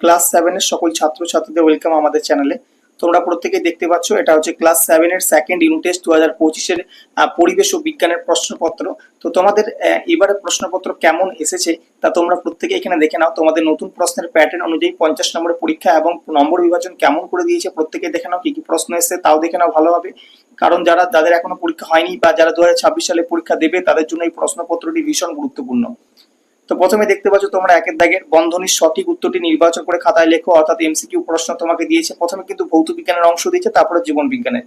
Class সেভেনের সকল ছাত্রছাত্রীদের ওয়েলকাম আমাদের চ্যানেলে তোমরা প্রত্যেকেই দেখতে পাচ্ছ, এটা হচ্ছে ক্লাস সেভেনের সেকেন্ড ইউনিট টেস্ট দু হাজার পঁচিশের পরিবেশ ও বিজ্ঞানের প্রশ্নপত্র। তো তোমাদের এবারে প্রশ্নপত্র কেমন এসেছে তা তোমরা প্রত্যেকে এখানে দেখে নাও। তোমাদের নতুন প্রশ্নের প্যাটার্ন অনুযায়ী পঞ্চাশ নম্বরের পরীক্ষা এবং নম্বর বিভাজন কেমন করে দিয়েছে প্রত্যেকে দেখে নাও, কি কি প্রশ্ন এসেছে তাও দেখে নাও ভালোভাবে। কারণ যারা, যাদের এখনও পরীক্ষা হয়নি বা যারা দু হাজার ছাব্বিশ সালে পরীক্ষা দেবে, তাদের জন্য এই প্রশ্নপত্রটি ভীষণ গুরুত্বপূর্ণ। তো প্রথমে দেখতে পাচ্ছ তোমরা একের দাগের বন্ধনীর সঠিক উত্তরটি নির্বাচন করে খাতায় লেখো, অর্থাৎ এমসিকিউ প্রশ্ন তোমাকে দিয়েছে। প্রথমে কিন্তু ভৌত বিজ্ঞানের অংশ দিয়েছে, তারপরে জীবন বিজ্ঞানের।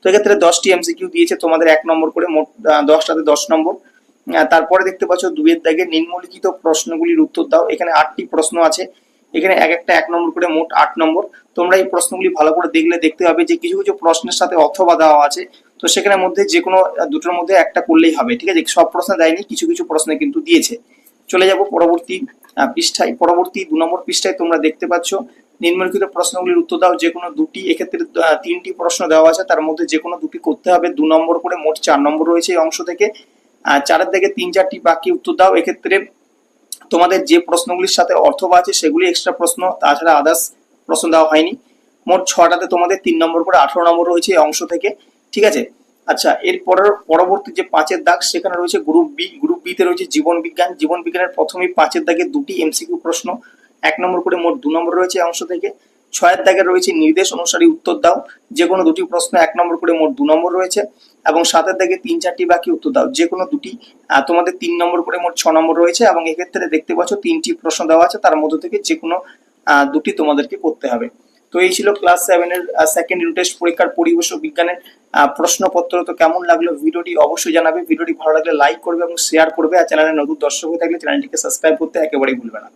তো এক্ষেত্রে দশটি এমসিকিউ দিয়েছে, তোমাদের এক নম্বর করে মোট দশটাতে দশ নম্বর। তারপরে দেখতে পাচ্ছ দুয়ের দাগে নিম্নলিখিত প্রশ্নগুলির উত্তর দাও। এখানে আটটি প্রশ্ন আছে, এখানে এক একটা এক নম্বর করে মোট আট নম্বর। তোমরা এই প্রশ্নগুলি ভালো করে দেখলে দেখতে হবে যে কিছু কিছু প্রশ্নের সাথে অথবা দেওয়া আছে। তো সেখানে মধ্যে যে কোনো দুটোর মধ্যে একটা করলেই হবে, ঠিক আছে? সব প্রশ্ন দেয়নি, কিছু কিছু প্রশ্নে কিন্তু দিয়েছে। চলে যাব পরবর্তী পৃষ্ঠায়। পরবর্তী দু নম্বর পৃষ্ঠায় তোমরা দেখতে পাচ্ছ, নিম্নলিখিত প্রশ্নগুলির উত্তর দাও। যে কোনো দুটি, এক্ষেত্রে তিনটি প্রশ্ন দেওয়া আছে। তার মধ্যে যে কোনো দুটি করতে হবে। দু নম্বর করে মোট চার নম্বর রয়েছে এই অংশ থেকে। চারের থেকে তিন চারটি বাকি উত্তর দাও। এক্ষেত্রে তোমাদের যে প্রশ্নগুলির সাথে অর্থবা আছে, সেগুলি এক্সট্রা প্রশ্ন। তাছাড়া আদার্স প্রশ্ন দেওয়া হয়নি। মোট ছটাতে তোমাদের তিন নম্বর করে আঠারো নম্বর রয়েছে এই অংশ থেকে। ঠিক আছে? আচ্ছা এর পরের পরবর্তী যে পাঁচের দাগ সেখানে রয়েছে গ্রুপ বি গ্রুপ বি তে রয়েছে জীবন বিজ্ঞান। জীবন বিজ্ঞানের প্রথমেই পাঁচের দাগে দুটি এমসিকিউ প্রশ্ন, এক নম্বর করে মোট দু নম্বর রয়েছে অংশ থেকে। ছয়ের দাগে রয়েছে নির্দেশ অনুসারে উত্তর দাও যে কোনো দুটি প্রশ্ন এক নম্বর করে মোট দু নম্বর রয়েছে। এবং সাতের দাগে তিন চারটি বাকি উত্তর দাও যে কোনো দুটি তোমাদের তিন নম্বর করে মোট ছ নম্বর রয়েছে। এবং এক্ষেত্রে দেখতে পাচ্ছ তিনটি প্রশ্ন দেওয়া আছে, তার মধ্যে থেকে যে কোনো দুটি তোমাদেরকে করতে হবে। তো এই ছিল ক্লাস সেভেনের সেকেন্ড ইউনিট টেস্ট পরীক্ষার পরিবেশ ও বিজ্ঞানের প্রশ্নপত্র। তো কেমন লাগল ভিডিওটি অবশ্যই জানাবে। ভিডিওটি ভালো লাগলে লাইক করবে এবং শেয়ার করবে। আর চ্যানেলে নতুন দর্শক হয়ে থাকলে চ্যানেলটিকে সাবস্ক্রাইব করতে একেবারেই ভুলবে না।